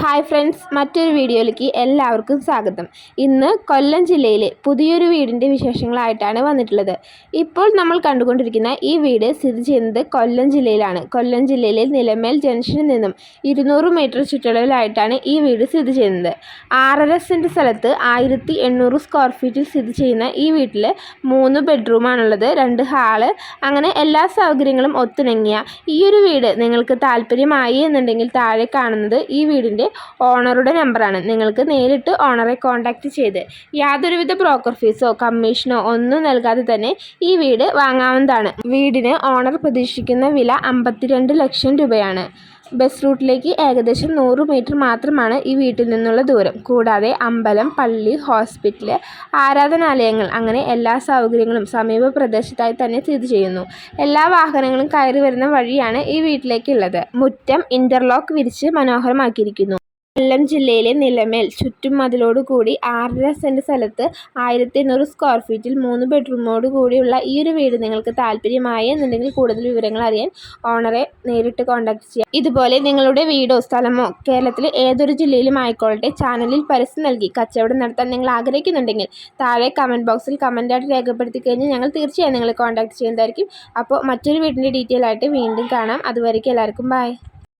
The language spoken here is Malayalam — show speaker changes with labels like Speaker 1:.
Speaker 1: ഹായ് ഫ്രണ്ട്സ് മറ്റൊരു വീഡിയോയിലേക്ക് എല്ലാവർക്കും സ്വാഗതം. ഇന്ന് കൊല്ലം ജില്ലയിലെ പുതിയൊരു വീടിന്റെ വിശേഷങ്ങളായിട്ടാണ് വന്നിട്ടുള്ളത്. ഇപ്പോൾ നമ്മൾ കണ്ടുകൊണ്ടിരിക്കുന്ന ഈ വീട് സ്ഥിതി ചെയ്യുന്നത് കൊല്ലം ജില്ലയിലാണ്. കൊല്ലം ജില്ലയിലെ നിലമേൽ ജംഗ്ഷനിൽ നിന്നും ഇരുന്നൂറ് മീറ്റർ ചുറ്റളവിലായിട്ടാണ് ഈ വീട് സ്ഥിതി ചെയ്യുന്നത്. ആറര സെന്റ് സ്ഥലത്ത് ആയിരത്തി എണ്ണൂറ് സ്ക്വയർ ഫീറ്റിൽ സ്ഥിതി ചെയ്യുന്ന ഈ വീട്ടിൽ മൂന്ന് ബെഡ്റൂമാണുള്ളത് രണ്ട് ഹാൾ. അങ്ങനെ എല്ലാ സൗകര്യങ്ങളും ഒത്തിണങ്ങിയ ഈ ഒരു വീട് നിങ്ങൾക്ക് താല്പര്യമായി എന്നുണ്ടെങ്കിൽ താഴെ കാണുന്നത് ഈ വീടിന്റെ ഓണറുടെ നമ്പറാണ്. നിങ്ങൾക്ക് നേരിട്ട് ഓണറെ കോൺടാക്റ്റ് ചെയ്ത് യാതൊരുവിധ ബ്രോക്കർ ഫീസോ കമ്മീഷനോ ഒന്നും നൽകാതെ തന്നെ ഈ വീട് വാങ്ങാവുന്നതാണ്. വീടിന് ഓണർ പ്രതീക്ഷിക്കുന്ന വില അമ്പത്തിരണ്ട് ലക്ഷം രൂപയാണ്. ബസ് റൂട്ടിലേക്ക് ഏകദേശം നൂറ് മീറ്റർ മാത്രമാണ് ഈ വീട്ടിൽ നിന്നുള്ള ദൂരം. കൂടാതെ അമ്പലം പള്ളി ഹോസ്പിറ്റൽ ആരാധനാലയങ്ങൾ അങ്ങനെ എല്ലാ സൗകര്യങ്ങളും സമീപ പ്രദേശത്തായി തന്നെ സ്ഥിതി ചെയ്യുന്നു. എല്ലാ വാഹനങ്ങളും കയറി വരുന്ന വഴിയാണ് ഈ വീട്ടിലേക്കുള്ളത്. മുറ്റം ഇന്റർലോക്ക് വിരിച്ച് മനോഹരമാക്കിയിരിക്കുന്നു. കൊല്ലം ജില്ലയിലെ നിലമേൽ. ചുറ്റും കൂടി ആറര സെന്റ് സ്ഥലത്ത് ആയിരത്തി എണ്ണൂറ് സ്ക്വയർ ഫീറ്റിൽ മൂന്ന് ബെഡ്റൂമോട് കൂടിയുള്ള ഈ ഒരു വീട് നിങ്ങൾക്ക് താല്പര്യമായി എന്നുണ്ടെങ്കിൽ കൂടുതൽ വിവരങ്ങൾ അറിയാൻ ഓണറെ നേരിട്ട് കോൺടാക്ട് ചെയ്യാം. ഇതുപോലെ നിങ്ങളുടെ വീടോ സ്ഥലമോ കേരളത്തിലെ ഏതൊരു ജില്ലയിലും ആയിക്കോളട്ടെ ചാനലിൽ പരസ്യം നൽകി കച്ചവടം നടത്താൻ നിങ്ങൾ ആഗ്രഹിക്കുന്നുണ്ടെങ്കിൽ താഴെ കമന്റ് ബോക്സിൽ കമന്റായിട്ട് രേഖപ്പെടുത്തി കഴിഞ്ഞാൽ ഞങ്ങൾ തീർച്ചയായും നിങ്ങളെ കോൺടാക്ട് ചെയ്യുന്നതായിരിക്കും. അപ്പോൾ മറ്റൊരു വീടിന്റെ ഡീറ്റെയിൽ ആയിട്ട് വീണ്ടും കാണാം. അതുവരേക്കും എല്ലാവർക്കും ബൈ